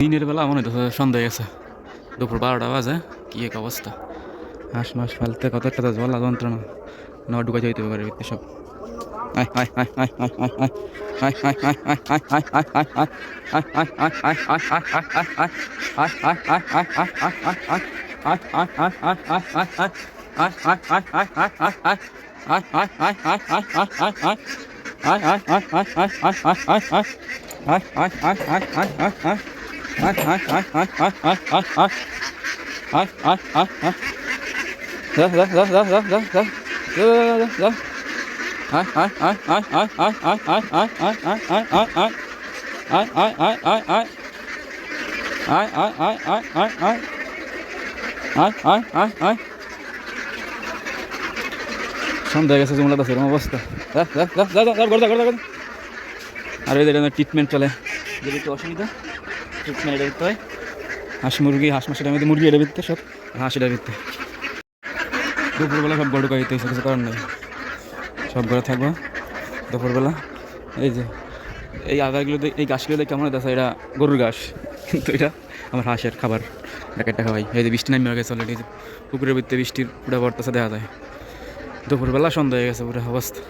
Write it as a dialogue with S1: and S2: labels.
S1: দিনের বেলা মনে হচ্ছে সন্ধ্যা হয়ে গেছে দুপুর বারোটা বাজে কি এক অবস্থা হাঁস মাস ফেলতে কত একটা তো জ্বালা যন্ত্রণা না ঢুকা যাইতে পারে ভিতরে সব আয় আয় আয় আয় আয় আয় আয় আয় আয় আয় আয় আয় আয় আয় আয় আয় আয় সন্ধ্যা হয়ে গেছে জমলা দাসের অবস্থা আর এদের ট্রিটমেন্ট চলে যদি একটু অসুবিধা ট্রিটমেন্ট এটা হয় হাঁস মুরগি, হাঁস মাসের আমি মুরগি, এটা ভিত্তে সব। হাঁস এটা ভিত্তে দুপুরবেলা সব গড় গাইতে কিছু কিছু কারণ নেই। সব ঘরে থাকব। দুপুরবেলা, এই যে, এই আগাগুলো এই গাছগুলো দেখে কেমন দেখা এটা গরুর ঘাস। কিন্তু এটা আমার হাঁসের খাবার। প্যাকেটটা খাওয়াই এই যে বৃষ্টি নামিয়ে গেছে অলরেডি পুকুরের ভিতরে বৃষ্টির পুরো বর্তাসা দেখা যায়। দুপুরবেলা সন্ধ্যা হয়ে গেছে, পুরো অবস্থা।